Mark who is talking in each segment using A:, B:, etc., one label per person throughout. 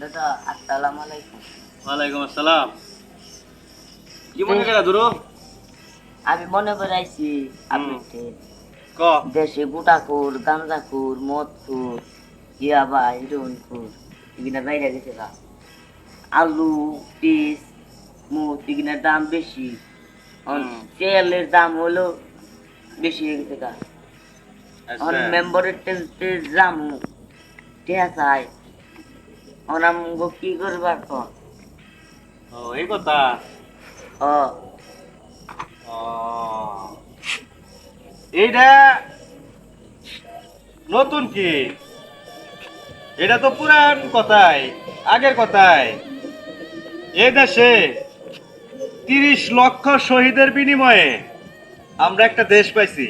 A: দাদা আসসালামু আলাইকুম
B: ওয়ালাইকুম আসসালাম। কি মনে করে দুরু
A: আমি মনে করে আইছি আপনি
B: ক?
A: দেশে গুটাখুর গাঞ্জাখুর মদখুর ইয়াবা হিরোইনখুর এগুলা বাইরে গেছে গা। আলু পিস মুখ এগুলার দাম বেশি। তেলের দাম হলো বেশি হয়ে গেছে গা।
B: আচ্ছা।
A: মেম্বারের দাম ঠিক আছে অনাম গো কি করবার তো
B: ও এই কথা?
A: ও।
B: এইটা নতুন কি? এটা তো পুরান কথাই আগের কথাই। এই দেশে তিরিশ লক্ষ শহীদের বিনিময়ে আমরা একটা দেশ পাইছি।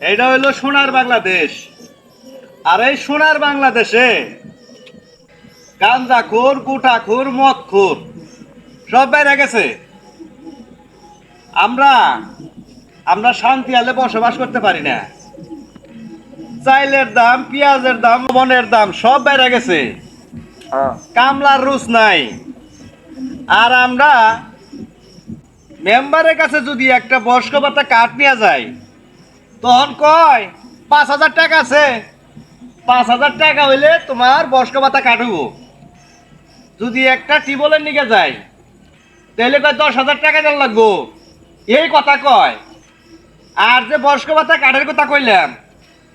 B: এটা হইল সোনার বাংলাদেশ। আর এই সোনার বাংলাদেশে গাঞ্জাখোর গুটাখোর মদখোর সব বাইরে গেছে। আমরা আমরা শান্তি আলে বসবাস করতে পারি না। চাইলের দাম পেঁয়াজের দাম লবণের দাম সব বাইরে গেছে। কামলার রুচ নাই। আর আমরা মেম্বারের কাছে যদি একটা বয়স্ক ভাতা কাঠ নিয়ে যায় তখন কয় পাঁচ হাজার টাকা আছে। পাঁচ হাজার টাকা হইলে তোমার বয়স্ক ভাতা কাটবো। যদি একটা টিবলের নিকে যায় তাহলে কয় দশ হাজার টাকা দেওয়া লাগবো? এই কথা কয়। আর যে বয়স্ক ভাতা কাঠের কথা কইলাম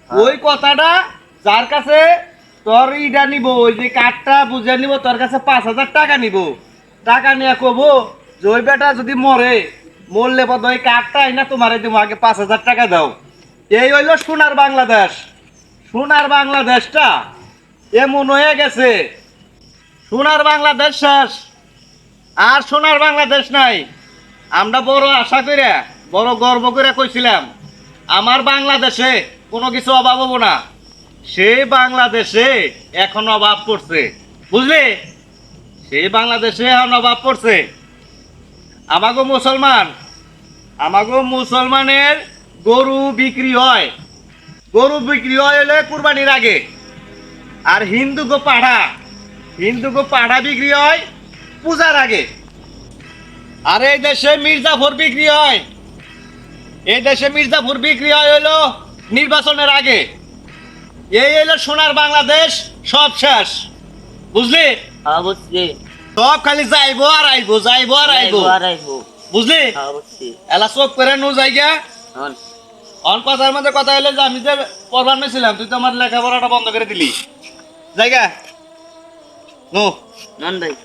B: ওই কথাটা যার কাছে তোর ইটা নিব ওই যে কাঠটা বুঝে নিব তোর কাছে পাঁচ হাজার টাকা নিব। টাকা নিয়ে কব যে ওই বেটা যদি মরে মরলে পদ ওই কাঠটা না তোমার দিব আগে পাঁচ হাজার টাকা দাও। এই হইল সোনার বাংলাদেশ। সোনার বাংলাদেশটা এমন হয়ে গেছে সোনার বাংলাদেশ শেষ। আর সোনার বাংলাদেশ নাই। আমরা বড় আশা করে, বড় গর্ব করে কইছিলাম, আমার বাংলাদেশে কোনো কিছু অভাব হব না। সেই বাংলাদেশে এখন অভাব পড়ছে। বুঝলি? সেই বাংলাদেশে এখন অভাব পড়ছে। আমাগো মুসলমান, আমাগো মুসলমানের গরু বিক্রি হয়। গরু বিক্রি হয় হলে কুরবানির আগে। আর হিন্দু গো পাঠা হিন্দু গো পাঠা বিক্রি হয় পূজার আগে। আর এই দেশে মির্জাফর বিক্রি হয়। এই দেশে মির্জাফর বিক্রি হয় হলো নির্বাচনের আগে। এই হলো সোনার বাংলাদেশ সব শেষ। বুঝলি?
A: অবশ্যই
B: সব খালি যাইবো আর আইবো যাইবো আর আইবো।
A: আর আইবো।
B: বুঝলি? এলা চোখ করে নো জায়গা। অন কথার মধ্যে কথা হইলে যে আমি যে পড়বার ছিলাম তুই তো আমার লেখাপড়াটা বন্ধ করে দিলি। জায়গা? の、
A: なんだい？